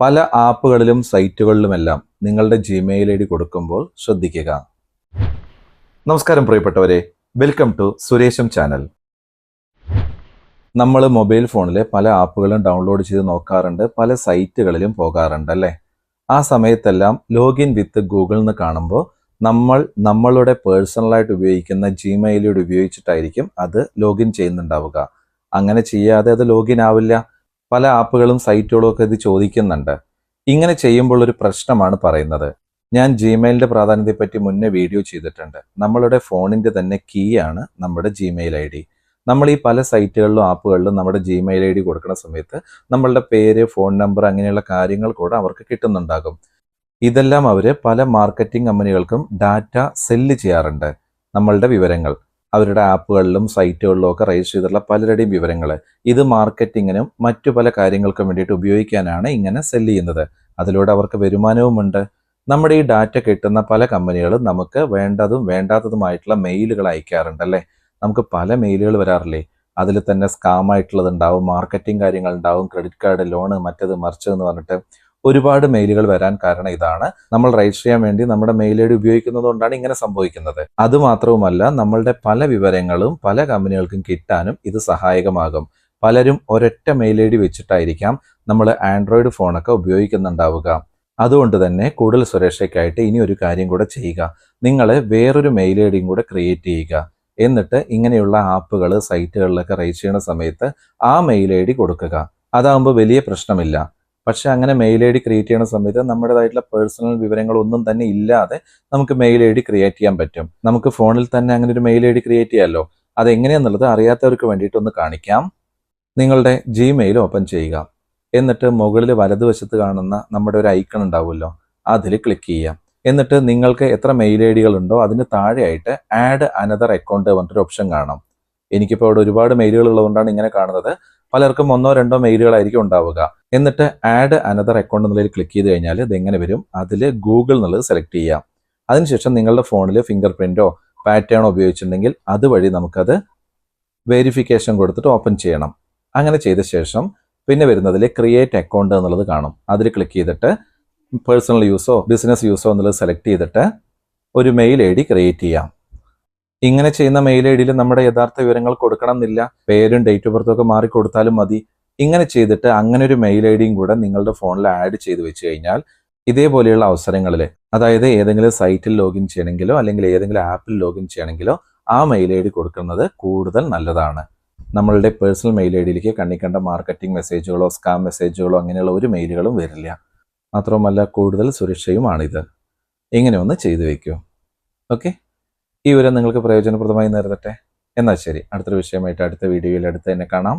പല ആപ്പുകളിലും സൈറ്റുകളിലുമെല്ലാം നിങ്ങളുടെ Gmail I D കൊടുക്കുമ്പോൾ ശ്രദ്ധിക്കുക. നമസ്കാരം പ്രിയപ്പെട്ടവരെ. വെൽക്കം ടു സുരേഷം ചാനൽ. നമ്മൾ മൊബൈൽ ഫോണിലെ പല ആപ്പുകളും ഡൗൺലോഡ് ചെയ്ത് നോക്കാറുണ്ട് പല സൈറ്റുകളിലും പോകാറുണ്ട് അല്ലേ? ആ സമയത്തെല്ലാം ലോഗിൻ വിത്ത് ഗൂഗിൾ എന്ന് കാണുമ്പോൾ നമ്മൾ നമ്മളുടെ പേഴ്സണലായിട്ട് ഉപയോഗിക്കുന്ന ജിമെയിലൂടെ ഉപയോഗിച്ചിട്ടായിരിക്കും അത് ലോഗിൻ ചെയ്യുന്നുണ്ടാവുക. അങ്ങനെ ചെയ്യാതെ അത് ലോഗിൻ ആവില്ല. പല ആപ്പുകളും സൈറ്റുകളും ഒക്കെ ഇത് ചോദിക്കുന്നുണ്ട്. ഇങ്ങനെ ചെയ്യുമ്പോൾ ഒരു പ്രശ്നമാണ് പറയുന്നത്. ഞാൻ ജിമെയിലിന്റെ പ്രാധാന്യത്തെപ്പറ്റി മുന്നേ വീഡിയോ ചെയ്തിട്ടുണ്ട്. നമ്മളുടെ ഫോണിന്റെ തന്നെ കീ ആണ് നമ്മുടെ ജിമെയിൽ ഐ ഡി. നമ്മൾ ഈ പല സൈറ്റുകളിലും ആപ്പുകളിലും നമ്മുടെ ജിമെയിൽ ഐ ഡി കൊടുക്കുന്ന സമയത്ത് നമ്മളുടെ പേര് ഫോൺ നമ്പർ അങ്ങനെയുള്ള കാര്യങ്ങൾ കൂടെ അവർക്ക് കിട്ടുന്നുണ്ടാകും. ഇതെല്ലാം അവർ പല മാർക്കറ്റിംഗ് കമ്പനികൾക്കും ഡാറ്റ സെല്ല് ചെയ്യാറുണ്ട് നമ്മളുടെ വിവരങ്ങൾ. അവരുടെ ആപ്പുകളിലും സൈറ്റുകളിലും ഒക്കെ രജിസ്റ്റർ ചെയ്തിട്ടുള്ള പലരുടെയും വിവരങ്ങൾ ഇത് മാർക്കറ്റിങ്ങിനും മറ്റു പല കാര്യങ്ങൾക്കും വേണ്ടിയിട്ട് ഉപയോഗിക്കാനാണ് ഇങ്ങനെ സെല്ല് ചെയ്യുന്നത്. അതിലൂടെ അവർക്ക് വരുമാനവുമുണ്ട് നമ്മുടെ ഈ ഡാറ്റ കിട്ടുന്ന പല കമ്പനികളും നമുക്ക് വേണ്ടതും വേണ്ടാത്തതുമായിട്ടുള്ള മെയിലുകൾ അയക്കാറുണ്ട് അല്ലേ? നമുക്ക് പല മെയിലുകൾ വരാറില്ലേ? അതിൽ തന്നെ സ്കാം ആയിട്ടുള്ളത് ഉണ്ടാവും മാർക്കറ്റിംഗ് കാര്യങ്ങൾ ഉണ്ടാവും ക്രെഡിറ്റ് കാർഡ് ലോണ് മറ്റത് മറിച്ചതെന്ന് പറഞ്ഞിട്ട് ഒരുപാട് മെയിലുകൾ വരാൻ കാരണം ഇതാണ്. നമ്മൾ രജിസ്റ്റർ ചെയ്യാൻ വേണ്ടി നമ്മുടെ മെയിൽ ഐ ഡി ഉപയോഗിക്കുന്നത് കൊണ്ടാണ് ഇങ്ങനെ സംഭവിക്കുന്നത്. അതുമാത്രവുമല്ല നമ്മളുടെ പല വിവരങ്ങളും പല കമ്പനികൾക്കും കിട്ടാനും ഇത് സഹായകമാകും. പലരും ഒരൊറ്റ മെയിൽ ഐ ഡി വെച്ചിട്ടായിരിക്കാം നമ്മൾ ആൻഡ്രോയിഡ് ഫോണൊക്കെ ഉപയോഗിക്കുന്നുണ്ടാവുക. അതുകൊണ്ട് തന്നെ കൂടുതൽ സുരക്ഷയ്ക്കായിട്ട് ഇനി ഒരു കാര്യം കൂടെ ചെയ്യുക. നിങ്ങൾ വേറൊരു മെയിൽ ഐ ഡിയും കൂടെ ക്രിയേറ്റ് ചെയ്യുക. എന്നിട്ട് ഇങ്ങനെയുള്ള ആപ്പുകൾ സൈറ്റുകളിലൊക്കെ രജിസ്റ്റർ ചെയ്യുന്ന സമയത്ത് ആ മെയിൽ ഐ ഡി കൊടുക്കുക. അതാകുമ്പോൾ വലിയ പ്രശ്നമില്ല. പക്ഷെ അങ്ങനെ മെയിൽ ഐ ഡി ക്രിയേറ്റ് ചെയ്യുന്ന സമയത്ത് നമ്മുടേതായിട്ടുള്ള പേഴ്സണൽ വിവരങ്ങളൊന്നും തന്നെ ഇല്ലാതെ നമുക്ക് മെയിൽ ഐ ഡി ക്രിയേറ്റ് ചെയ്യാൻ പറ്റും. നമുക്ക് ഫോണിൽ തന്നെ അങ്ങനെ ഒരു മെയിൽ ഐ ഡി ക്രിയേറ്റ് ചെയ്യാമല്ലോ അതെങ്ങനെയാന്നുള്ളത് അറിയാത്തവർക്ക് വേണ്ടിയിട്ടൊന്ന് കാണിക്കാം. നിങ്ങളുടെ ജിമെയിൽ ഓപ്പൺ ചെയ്യുക. എന്നിട്ട് മുകളിൽ വലതുവശത്ത് കാണുന്ന നമ്മുടെ ഒരു ഐക്കൺ ഉണ്ടാവുമല്ലോ അതിൽ ക്ലിക്ക് ചെയ്യാം എന്നിട്ട് നിങ്ങൾക്ക് എത്ര മെയിൽ ഐ ഡികൾ ഉണ്ടോ അതിന് താഴെയായിട്ട് ആഡ് അനദർ അക്കൗണ്ട് പറഞ്ഞിട്ടൊരു ഓപ്ഷൻ കാണാം. എനിക്കിപ്പോൾ അവിടെ ഒരുപാട് മെയിലുകൾ ഉള്ളതുകൊണ്ടാണ് ഇങ്ങനെ കാണുന്നത്. പലർക്കും ഒന്നോ രണ്ടോ മെയിലുകളായിരിക്കും ഉണ്ടാവുക. എന്നിട്ട് ആഡ് അനദർ അക്കൗണ്ട് എന്നുള്ളതിൽ ക്ലിക്ക് ചെയ്ത് കഴിഞ്ഞാൽ ഇത് എങ്ങനെ വരും? അതിൽ ഗൂഗിൾ എന്നുള്ളത് സെലക്ട് ചെയ്യാം. അതിനുശേഷം നിങ്ങളുടെ ഫോണിൽ ഫിംഗർ പ്രിന്റോ പാറ്റേണോ ഉപയോഗിച്ചിട്ടുണ്ടെങ്കിൽ അതുവഴി നമുക്കത് വെരിഫിക്കേഷൻ കൊടുത്തിട്ട് ഓപ്പൺ ചെയ്യണം. അങ്ങനെ ചെയ്ത ശേഷം പിന്നെ വരുന്നതിൽ ക്രിയേറ്റ് അക്കൗണ്ട് എന്നുള്ളത് കാണും. അതിൽ ക്ലിക്ക് ചെയ്തിട്ട് പേഴ്സണൽ യൂസോ ബിസിനസ് യൂസോ എന്നുള്ളത് സെലക്ട് ചെയ്തിട്ട് ഒരു മെയിൽ ഐ ഡി ക്രിയേറ്റ് ചെയ്യാം. ഇങ്ങനെ ചെയ്യുന്ന മെയിൽ ഐ ഡിയിൽ നമ്മുടെ യഥാർത്ഥ വിവരങ്ങൾ കൊടുക്കണം എന്നില്ല പേരും ഡേറ്റ് ഓഫ് ബർത്തും ഒക്കെ മാറി കൊടുത്താലും മതി. ഇങ്ങനെ ചെയ്തിട്ട് അങ്ങനെ ഒരു മെയിൽ ഐ ഡിയും കൂടെ നിങ്ങളുടെ ഫോണിൽ ആഡ് ചെയ്ത് വെച്ച് കഴിഞ്ഞാൽ ഇതേപോലെയുള്ള അവസരങ്ങളിൽ അതായത് ഏതെങ്കിലും സൈറ്റിൽ ലോഗിൻ ചെയ്യണമെങ്കിലോ അല്ലെങ്കിൽ ഏതെങ്കിലും ആപ്പിൽ ലോഗിൻ ചെയ്യണമെങ്കിലോ ആ മെയിൽ ഐ ഡി കൊടുക്കുന്നത് കൂടുതൽ നല്ലതാണ്. നമ്മളുടെ പേഴ്സണൽ മെയിൽ ഐ ഡിയിലേക്ക് കണ്ണിക്കണ്ട മാർക്കറ്റിംഗ് മെസ്സേജുകളോ സ്കാം മെസ്സേജുകളോ അങ്ങനെയുള്ള ഒരു മെയിലുകളും വരില്ല. മാത്രവുമല്ല കൂടുതൽ സുരക്ഷയുമാണിത്. ഇങ്ങനെ ഒന്ന് ചെയ്തു വെക്കൂ. ഓക്കെ ഈ വിവരം നിങ്ങൾക്ക് പ്രയോജനപ്രദമായി നേരിടട്ടെ. എന്നാൽ ശരി. അടുത്തൊരു വിഷയമായിട്ട് അടുത്ത വീഡിയോയിൽ അടുത്ത് തന്നെ കാണാം.